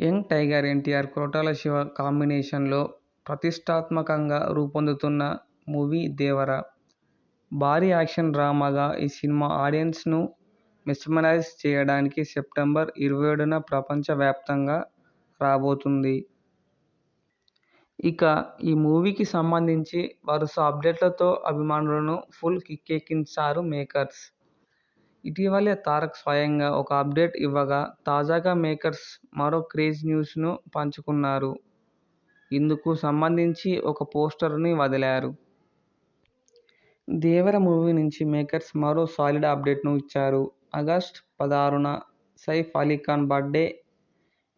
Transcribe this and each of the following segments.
Young tiger NTR కోటాల Siva కాంబినేషన్లో ప్రతిష్టాత్మకంగా రూపొందుతున్న మూవీ దేవర. భారీ యాక్షన్ డ్రామాగా ఈ సినిమా ఆడియన్స్ను మెస్మరైజ్ చేయడానికి సెప్టెంబర్ ఇరవై ఏడున ప్రపంచవ్యాప్తంగా రాబోతుంది. ఇక ఈ మూవీకి సంబంధించి వరుస అప్డేట్లతో అభిమానులను ఫుల్ కిక్కెక్కించారు మేకర్స్. ఇటీవలే తారక్ స్వయంగా ఒక అప్డేట్ ఇవ్వగా తాజాగా మేకర్స్ మరో క్రేజ్ న్యూస్ను పంచుకున్నారు. ఇందుకు సంబంధించి ఒక పోస్టర్ని వదిలారు. దేవర మూవీ నుంచి మేకర్స్ మరో సాలిడ్ అప్డేట్ను ఇచ్చారు. ఆగస్ట్ పదహారున సైఫ్ అలీఖాన్ ఖాన్ బర్త్డే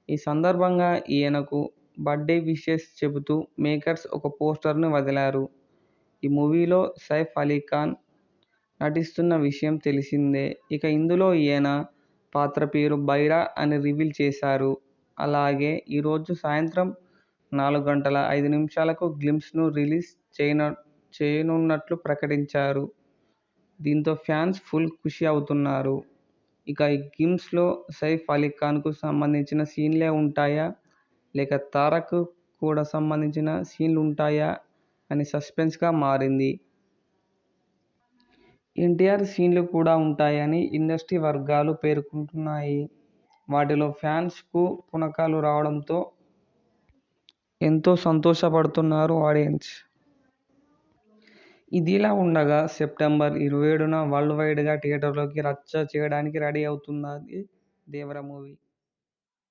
ఈ సందర్భంగా ఈయనకు బర్త్డే విషెస్ చెబుతూ మేకర్స్ ఒక పోస్టర్ను వదిలారు. ఈ మూవీలో సైఫ్ అలీఖాన్ నటిస్తున్న విషయం తెలిసిందే. ఇక ఇందులో ఈయన పాత్ర పేరు బైరా అని రివీల్ చేశారు. అలాగే ఈరోజు సాయంత్రం నాలుగు గంటల ఐదు నిమిషాలకు గ్లిమ్స్ను రిలీజ్ చేయన చేయనున్నట్లు ప్రకటించారు. దీంతో ఫ్యాన్స్ ఫుల్ ఖుషి అవుతున్నారు. ఇక ఈ గ్లింప్స్లో సైఫ్ అలీ ఖాన్కు సంబంధించిన సీన్లే ఉంటాయా లేక తారక్ కూడా సంబంధించిన సీన్లు ఉంటాయా అని సస్పెన్స్గా మారింది. ఎన్టీఆర్ సీన్లు కూడా ఉంటాయని ఇండస్ట్రీ వర్గాలు పేర్కొంటున్నాయి. వాటిలో ఫ్యాన్స్కు పునకాలు రావడంతో ఎంతో సంతోషపడుతున్నారు ఆడియన్స్. ఇదిలా ఉండగా సెప్టెంబర్ ఇరవై ఏడున వరల్డ్ వైడ్గా థియేటర్లోకి రచ్చ చేయడానికి రెడీ అవుతున్నది దేవర మూవీ.